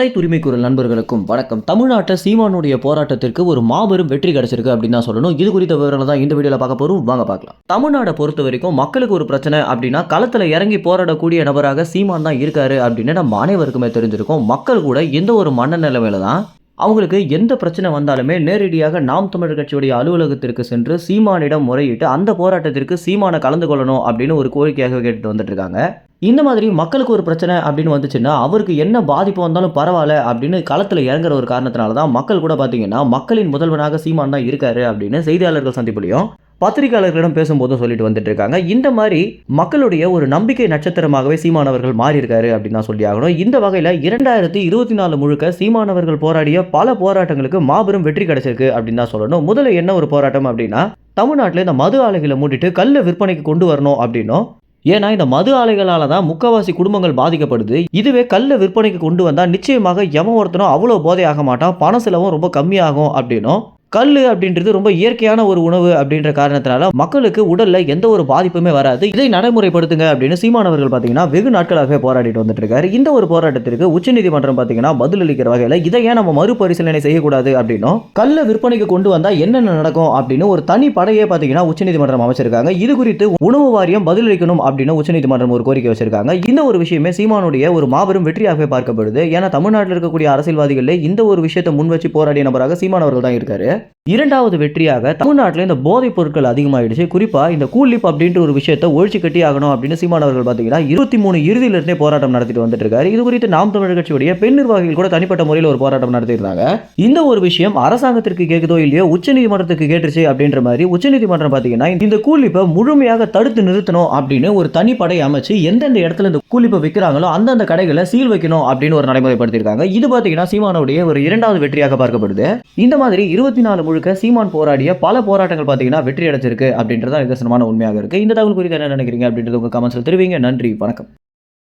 அனைத்து உரிமை நண்பர்களுக்கும் வணக்கம். தமிழ்நாட்டை சீமானுடைய போராட்டத்திற்கு ஒரு மாபெரும் வெற்றி கிடைச்சிருக்கு அப்படின்னு தான் சொல்லணும். இது குறித்த விவரங்களை தான் இந்த வீடியோவில் பார்க்க போகிறோம் வாங்க பார்க்கலாம். தமிழ்நாடை பொறுத்த வரைக்கும் மக்களுக்கு ஒரு பிரச்சனை அப்படின்னா களத்தில் இறங்கி போராடக்கூடிய நபராக சீமான் தான் இருக்காரு அப்படின்னு நம்ம அனைவருக்குமே தெரிஞ்சிருக்கும். மக்கள் கூட எந்த ஒரு மனநிலைமையில தான் அவங்களுக்கு எந்த பிரச்சனை வந்தாலுமே நேரடியாக நாம் தமிழர் கட்சியுடைய அலுவலகத்திற்கு சென்று சீமானிடம் முறையிட்டு அந்த போராட்டத்திற்கு சீமானை கலந்து கொள்ளணும் அப்படின்னு ஒரு கோரிக்கையாக கேட்டுட்டு வந்துட்டு இருக்காங்க. இந்த மாதிரி மக்களுக்கு ஒரு பிரச்சனை அப்படின்னு வந்துச்சுன்னா அவருக்கு என்ன பாதிப்பு வந்தாலும் பரவாயில்ல அப்படின்னு களத்தில் இறங்குற ஒரு காரணத்தினால தான் மக்கள் கூட பார்த்தீங்கன்னா மக்களின் முதல்வனாக சீமான் தான் இருக்காரு அப்படின்னு செய்தியாளர்கள் சந்திப்புலையும் பத்திரிகையாளர்களிடம் பேசும்போதும் சொல்லிட்டு வந்துட்டு இருக்காங்க. இந்த மாதிரி மக்களுடைய ஒரு நம்பிக்கை நட்சத்திரமாகவே சீமானவர்கள் மாறி இருக்காரு அப்படின்னு தான் சொல்லி ஆகணும். இந்த வகையில் இரண்டாயிரத்தி இருபத்தி நாலு முழுக்க சீமானவர்கள் போராடிய பல போராட்டங்களுக்கு மாபெரும் வெற்றி கிடைச்சிருக்கு அப்படின்னு தான் சொல்லணும். முதல்ல என்ன ஒரு போராட்டம் அப்படின்னா தமிழ்நாட்டில் இந்த மது ஆலைகளை மூடிட்டு கல்லை விற்பனைக்கு கொண்டு வரணும் அப்படின்னும் ஏன்னா இந்த மது ஆலைகளால் தான் முக்கவாசி குடும்பங்கள் பாதிக்கப்படுது. இதுவே கல்லை விற்பனைக்கு கொண்டு வந்தால் நிச்சயமாக எவன் ஒருத்தனும் அவ்வளோ போதை ஆக மாட்டான். பண செலவும் ரொம்ப கம்மியாகும் அப்படின்னும். கல் அப்படின்றது ரொம்ப இயற்கையான ஒரு உணவு அப்படின்ற காரணத்தினால மக்களுக்கு உடல்ல எந்த ஒரு பாதிப்புமே வராது. இதை நடைமுறைப்படுத்துங்க அப்படின்னு சீமானவர்கள் பார்த்தீங்கன்னா வெகு நாட்களாகவே போராடிட்டு வந்துட்டு இருக்காரு. இந்த ஒரு போராட்டத்திற்கு உச்சநீதிமன்றம் பார்த்தீங்கன்னா பதிலளிக்கிற வகையில் இதை ஏன் நம்ம மறுபரிசீலனை செய்யக்கூடாது அப்படின்னும் கல்லை விற்பனைக்கு கொண்டு வந்தால் என்னென்ன நடக்கும் அப்படின்னு ஒரு தனி படையே பார்த்தீங்கன்னா உச்சநீதிமன்றம் அமைச்சிருக்காங்க. இது குறித்து உணவு வாரியம் பதிலளிக்கணும் அப்படின்னு உச்சநீதிமன்றம் ஒரு கோரிக்கை வச்சிருக்காங்க. இந்த ஒரு விஷயமே சீமானுடைய ஒரு மாபெரும் வெற்றியாகவே பார்க்கப்படுது. ஏன்னா தமிழ்நாட்டில் இருக்கக்கூடிய அரசியல்வாதிகளே இந்த ஒரு விஷயத்தை முன் வச்சு போராடிய நபராக சீமானவர்கள் தான் இருக்காரு. இரண்டாவது வெற்றியாக தமிழ்நாட்டில் இந்த போதைப் பொருட்கள் அதிகமாயிடுச்சு. குறிப்பா இந்த கூலிப் அப்படின்ற ஒரு விஷயத்தை ஒழிச்சு கட்டி ஆகணும் அப்படின்னு சீமானவர்கள் பார்த்தீங்கன்னா இருபத்தி மூணு இறுதியிலிருந்தே போராட்டம் நடத்திட்டு வந்துட்டு இருக்காரு இது குறித்து நாம் தமிழர் கட்சியுடைய பெண் நிர்வாகிகள் கூட தனிப்பட்ட முறையில் ஒரு போராட்டம் நடத்திருந்தாங்க இந்த ஒரு விஷயம் அரசாங்கத்திற்கு கேட்குதோ இல்லையோ உச்சநீதிமன்றத்துக்கு கேட்டுருச்சு அப்படின்ற மாதிரி உச்சநீதிமன்றம் பார்த்தீங்கன்னா இந்த கூலிப்பை முழுமையாக தடுத்து நிறுத்தணும் அப்படின்னு ஒரு தனிப்படை அமைச்சு எந்தெந்த இடத்துல இந்த கூலிப்பை விற்கிறாங்களோ அந்தந்த கடைகளை சீல் வைக்கணும் அப்படின்னு ஒரு நடைமுறைப்படுத்தியிருக்காங்க. இது பார்த்தீங்கன்னா சீமானுடைய ஒரு இரண்டாவது வெற்றியாக பார்க்கப்படுது. இந்த மாதிரி இருபத்தி நாள் முழுக்க சீமான் போராடிய பல போராட்டங்கள் பார்த்தீங்கன்னா வெற்றி அடைச்சிருக்கு அப்படின்றத நிதர்சனமான உண்மையாக இருக்குது இந்த தகவல் குறித்து என்ன நினைக்கிறீங்க அப்படின்றது உங்கள் கமெண்ட்ஸில் தெரிவிங்க. நன்றி வணக்கம்.